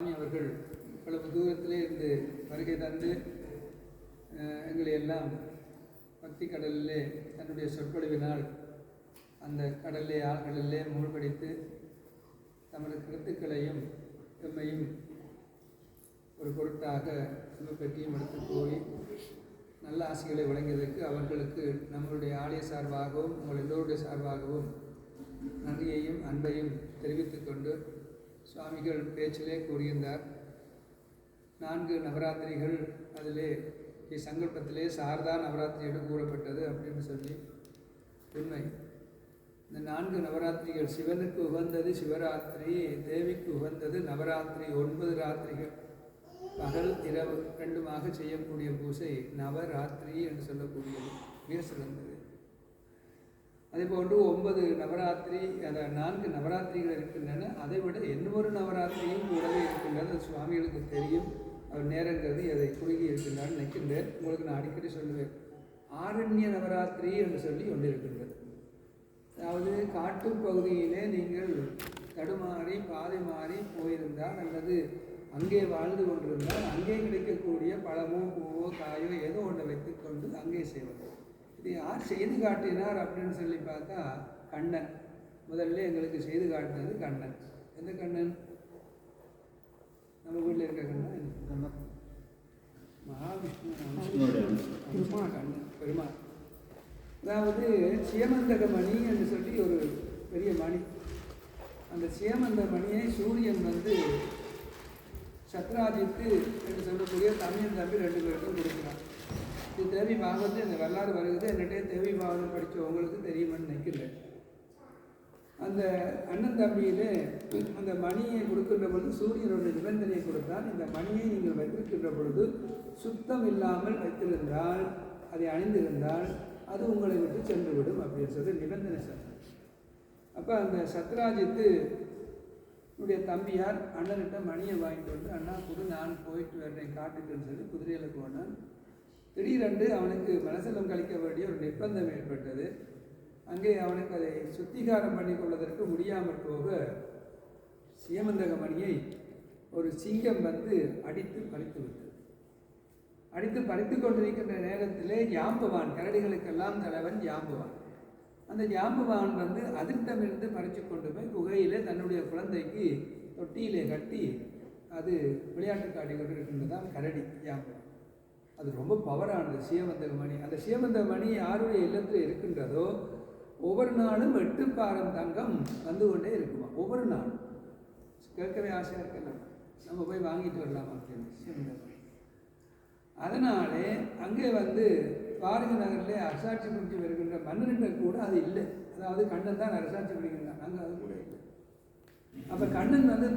அவர்கள் இவ்வளவு தூரத்திலே இருந்து வருகை தந்து எங்களை எல்லாம் பக்தி கடலிலே தன்னுடைய சொற்பொழிவினால் அந்த கடலிலே ஆழ்கடலிலே மூழ்கடித்து தமது கருத்துக்களையும் எம்மையும் ஒரு பொருட்டாக எம்மை பெட்டியும் எடுத்து போய் நல்ல ஆசைகளை வழங்கியதற்கு அவர்களுக்கு நம்மளுடைய ஆலய சார்பாகவும் உங்கள் எல்லோருடைய சார்பாகவும் நன்றியையும் அன்பையும் தெரிவித்துக் கொண்டு சுவாமிகள் பேச்சிலே கூறியிருந்தார். நான்கு நவராத்திரிகள் அதிலே சங்கல்பத்திலே சாரதா நவராத்திரி என்று கூறப்பட்டது அப்படின்னு சொல்லி உண்மை. இந்த நான்கு நவராத்திரிகள் சிவனுக்கு உகந்தது சிவராத்திரி தேவிக்கு உகந்தது நவராத்திரி ஒன்பது ராத்திரிகள். பகல் இரவு ரெண்டுமாக செய்யக்கூடிய பூசை நவராத்திரி என்று சொல்லக்கூடியது. மிக சிறந்தது அதே போன்று ஒன்பது நவராத்திரி அந்த நான்கு நவராத்திரிகள் இருக்கின்றன. அதை விட இன்னொரு நவராத்திரியும் கூடவே இருக்கின்றது. அது சுவாமிகளுக்கு தெரியும். அவர் நேரங்கிறது அதை குறுகி இருக்கின்றார் நினைக்கின்றேன். உங்களுக்கு நான் அடிக்கடி சொல்லுவேன். ஆரண்ய நவராத்திரி என்று சொல்லி கொண்டிருக்கின்றது அதாவது காட்டுப் பகுதியிலே நீங்கள் தடுமாறி பாதை மாறி போயிருந்தால் அல்லது அங்கே வாழ்ந்து கொண்டிருந்தால் அங்கே கிடைக்கக்கூடிய பழமோ பூவோ காயோ ஏதோ ஒன்றை வைத்துக்கொண்டு அங்கே செய்வது. இது யார் செய்து காட்டினார் அப்படின்னு சொல்லி பார்த்தா கண்ணன். முதல்ல எங்களுக்கு செய்து காட்டினது கண்ணன். எந்த கண்ணன்? நம்ம வீட்டில் இருக்க கண்ணன் மகாவிஷ்ணு. பெருமாள் கண்ணன் பெருமாள். அதாவது சியமந்தக மணி என்று சொல்லி ஒரு பெரிய மணி. அந்த சியமந்த மணியை சூரியன் வந்து சத்ராஜித்து என்று சொல்லக்கூடிய தமிழ் தம்பி ரெண்டு பேருக்கும் கொடுக்குறான். தேவி பாகவத்து இந்த வரலாறு வருகிறது. என்னட்டே தேவி பாகவதம் படித்தவங்களுக்கு தெரியுமான்னு நினைக்கிறேன் அந்த அண்ணன் தம்பியிலே அந்த மணியை கொடுக்கின்ற பொழுது சூரியனுடைய நிபந்தனையை கொடுத்தால் இந்த மணியை நீங்கள் வைத்திருக்கின்ற பொழுது சுத்தம் இல்லாமல் வைத்திருந்தால் அதை அணிந்திருந்தால் அது உங்களை விட்டு சென்று விடும் அப்படின்னு சொல்லி நிபந்தனை சொன்னார். அப்போ அந்த சத்ராஜித்து உடைய தம்பியார் அண்ணன்கிட்ட மணியை வாங்கிட்டு வந்து அண்ணா குடு நான் போயிட்டு வர்றேன் காட்டுக்குன்னு சொல்லி குதிரையில் போனான். திடீரென்று அவனுக்கு மனசலம் கழிக்க வேண்டிய ஒரு நிர்பந்தம் ஏற்பட்டது. அங்கே அவனுக்கு அதை சுத்திகாரம் பண்ணி கொள்வதற்கு முடியாமல் போக சியமந்தக மணியை ஒரு சிங்கம் வந்து அடித்து பறித்து விட்டது. அடித்து பறித்து கொண்டிருக்கின்ற நேரத்திலே ஜாம்பவான் கரடிகளுக்கெல்லாம் தலைவன் ஜாம்பவான் அந்த ஜாம்பவான் வந்து அதிர்ஷ்டமிருந்து பறித்து கொண்டு போய் குகையிலே தன்னுடைய குழந்தைக்கு தொட்டியிலே கட்டி அது விளையாட்டு காட்டி கொண்டு இருக்கின்றதான் கரடி ஜாம்பவான் அது ரொம்ப பவரானது சீவந்தகமணி அந்த சிவந்த மணி யாருடைய இல்லத்தில் இருக்கின்றதோ ஒவ்வொரு நாளும் எட்டு பாரம் தங்கம் வந்து கொண்டே இருக்குமா? ஒவ்வொரு நாளும். கேட்கவே ஆசையாக இருக்கலாம் நம்ம போய் வாங்கிட்டு வரலாமா சிவந்த மணி அதனாலே அங்கே வந்து பாரதி நகரில் அரசாட்சி முடிச்சு வருகின்ற மன்னர்கிட்ட கூட அது இல்லை. அதாவது கண்ணன் தான் அரசாட்சி முடிக்கின்றான் அங்கே அது கூட இல்லை. அப்போ கண்ணன் வந்து